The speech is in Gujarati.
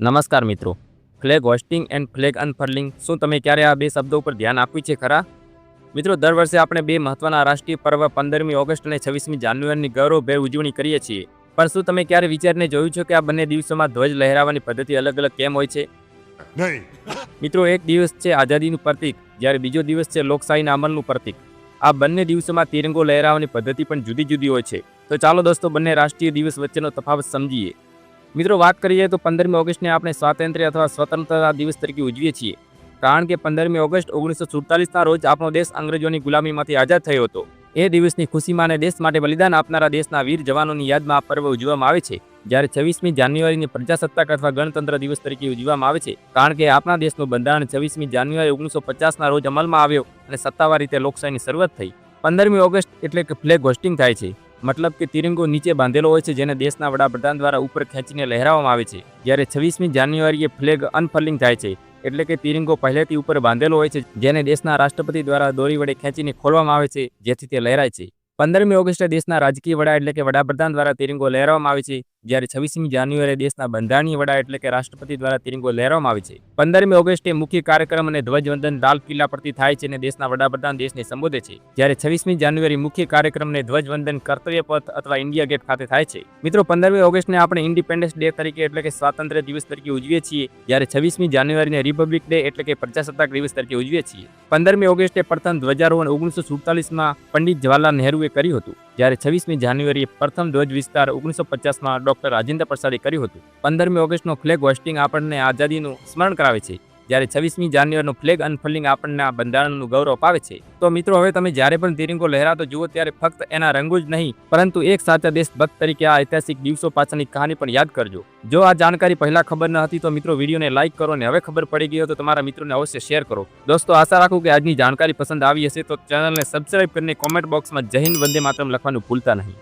નમસ્કાર મિત્રો. Flag hoisting and flag unfurling શું તમે ક્યારે આ બે શબ્દો ઉપર ધ્યાન આપ્યું છે ખરા? મિત્રો દર વર્ષે આપણે બે મહત્વના રાષ્ટ્રીય પર્વ પંદરમી ઓગસ્ટ અને છવ્વીસમી જાન્યુઆરીની ગૌરવભેર ઉજવણી કરીએ છીએ. પણ શું તમે ક્યારે વિચારને જોયું છે કે આ બંને દિવસોમાં ધ્વજ લહેરાવવાની પદ્ધતિ અલગ અલગ કેમ હોય છે? મિત્રો એક દિવસ છે આઝાદીનું પ્રતીક જ્યારે બીજો દિવસ છે લોકશાહીના અમલનું પ્રતીક. આ બંને દિવસોમાં તિરંગો લહેરાવવાની પદ્ધતિ પણ જુદી જુદી હોય છે. તો ચાલો દોસ્તો બંને રાષ્ટ્રીય દિવસ વચ્ચેનો તફાવત સમજીએ. મિત્રો, વાત કરીએ તો પંદરમી ઓગસ્ટને આપણે સ્વાતંત્ર્ય અથવા સ્વતંત્રતા દિવસ તરીકે ઉજવીએ છીએ. કારણ કે પંદરમી ઓગસ્ટ ઓગણીસો સુડતાલીસના રોજ આપણો દેશ અંગ્રેજોની ગુલામીમાંથી આઝાદ થયો હતો. એ દિવસની ખુશીમાં અને દેશ માટે બલિદાન આપનારા દેશના વીર જવાનોની યાદમાં આ પર્વ ઉજવવામાં આવે છે. જ્યારે છવ્વીસમી જાન્યુઆરીને પ્રજાસત્તાક અથવા ગણતંત્ર દિવસ તરીકે ઉજવવામાં આવે છે. કારણ કે આપણા દેશનું બંધારણ છવ્વીસમી જાન્યુઆરી ઓગણીસો પચાસના રોજ અમલમાં આવ્યો અને સત્તાવાર રીતે લોકશાહીની શરૂઆત થઈ. પંદરમી ઓગસ્ટ એટલે કે ફ્લેગ હોસ્ટિંગ થાય છે. મતલબ કે તિરંગો નીચે બાંધેલો હોય છે, જેને દેશના વડાપ્રધાન દ્વારા ઉપર ખેંચીને લહેરાવવામાં આવે છે. જ્યારે છવ્વીસમી જાન્યુઆરીએ ફ્લેગ અનફર્લિંગ થાય છે, એટલે કે તિરંગો પહેલેથી ઉપર બાંધેલો હોય છે, જેને દેશના રાષ્ટ્રપતિ દ્વારા દોરી વડે ખેંચીને ખોલવામાં આવે છે, જેથી તે લહેરાય છે. પંદરમી ઓગસ્ટે દેશના રાજકીય વડા એટલે કે વડાપ્રધાન દ્વારા તિરંગો લહેરાવવામાં આવે છે જ્યારે છવ્વીસમી જાન્યુઆરી દેશના બંધારણીય વડા એટલે કે રાષ્ટ્રપતિ દ્વારા તિરંગો લહેરવામાં આવે છે. પંદરમી ઓગસ્ટે મુખ્ય કાર્યક્રમ અને ધ્વજવંદન લાલ કિલ્લા પરથી થાય છે અને દેશના વડાપ્રધાન દેશને સંબોધે છે. જ્યારે છવ્વીસમી જાન્યુઆરી મુખ્ય કાર્યક્રમ અને ધ્વજવંદન કર્તવ્ય પથ અથવા ઇન્ડિયા ગેટ ખાતે થાય છે. મિત્રો, પંદરમી ઓગસ્ટને આપણે ઇન્ડિપેન્ડન્સ ડે તરીકે એટલે કે સ્વાતંત્ર્ય દિવસ તરીકે ઉજવીએ છીએ. જ્યારે છવ્વીસમી જાન્યુઆરીને રિપબ્લિક ડે એટલે કે પ્રજાસત્તાક દિવસ તરીકે ઉજવીએ છીએ. પંદરમી ઓગસ્ટે પ્રથમ ધ્વજારોહણ ઓગણીસો સુડતાલીસમાં પંડિત જવાહરલાલ નહેરુએ કર્યું હતું. જ્યારે છવ્વીસમી જાન્યુઆરીએ પ્રથમ ધ્વજ વિસ્તાર ઓગણીસો પચાસમાં ડોક્ટર રાજેન્દ્ર પ્રસાદે કર્યું હતું. પંદરમી ઓગસ્ટનો ફ્લેગ હોસ્ટિંગ આપણને આઝાદીનું સ્મરણ કરાવે છે. જ્યારે છવ્વીસમી જાન્યુઆરીનું ફ્લેગ અનફોલ્ડિંગ આપણને આ બંધારણનું ગૌરવ અપાવે છે. તો મિત્રો, હવે તમે જ્યારે પણ તિરંગો લહેરાતો જુઓ ત્યારે ફક્ત એના રંગો જ નહીં, પરંતુ એક સાચા દેશભક્ત તરીકે આ ઐતિહાસિક દિવસો પાછળની કહાની પણ યાદ કરજો. જો આ જાણકારી પહેલા ખબર ન હતી તો મિત્રો, વિડીયોને લાઇક કરો અને હવે ખબર પડી ગઈ તો તમારા મિત્રોને અવશ્ય શેર કરો. દોસ્તો, આશા રાખું કે આજની જાણકારી પસંદ આવી હશે તો ચેનલને સબસ્ક્રાઇબ કરીને કોમેન્ટ બોક્સમાં જય વંદે માતરમ લખવાનું ભૂલતા નહીં.